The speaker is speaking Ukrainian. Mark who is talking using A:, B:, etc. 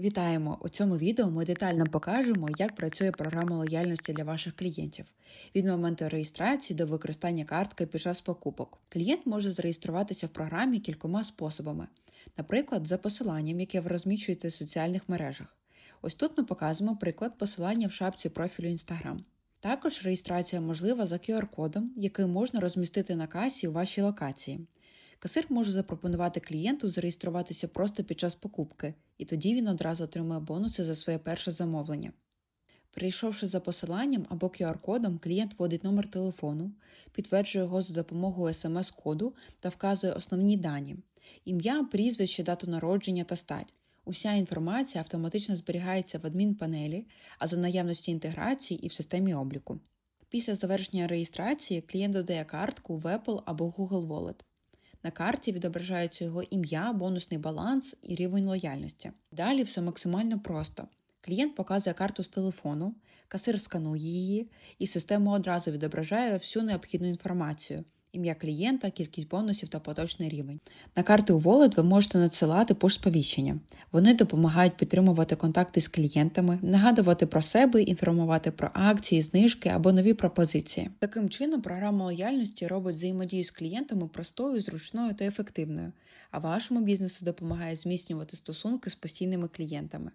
A: Вітаємо! У цьому відео ми детально покажемо, як працює програма лояльності для ваших клієнтів від моменту реєстрації до використання картки під час покупок. Клієнт може зареєструватися в програмі кількома способами, наприклад, за посиланням, яке ви розміщуєте в соціальних мережах. Ось тут ми показуємо приклад посилання в шапці профілю Instagram. Також реєстрація можлива за QR-кодом, який можна розмістити на касі у вашій локації. Касир може запропонувати клієнту зареєструватися просто під час покупки, і тоді він одразу отримує бонуси за своє перше замовлення. Перейшовши за посиланням або QR-кодом, клієнт вводить номер телефону, підтверджує його за допомогою смс-коду та вказує основні дані: ім'я, прізвище, дату народження та стать. Уся інформація автоматично зберігається в адмінпанелі, а за наявності інтеграції і в системі обліку. Після завершення реєстрації клієнт додає картку в Apple або Google Wallet. На карті відображаються його ім'я, бонусний баланс і рівень лояльності. Далі все максимально просто. Клієнт показує карту з телефону, касир сканує її, і система одразу відображає всю необхідну інформацію: ім'я клієнта, кількість бонусів та поточний рівень. На карти у Wallet ви можете надсилати пуш-сповіщення. Вони допомагають підтримувати контакти з клієнтами, нагадувати про себе, інформувати про акції, знижки або нові пропозиції. Таким чином, програма лояльності робить взаємодію з клієнтами простою, зручною та ефективною, а вашому бізнесу допомагає зміцнювати стосунки з постійними клієнтами.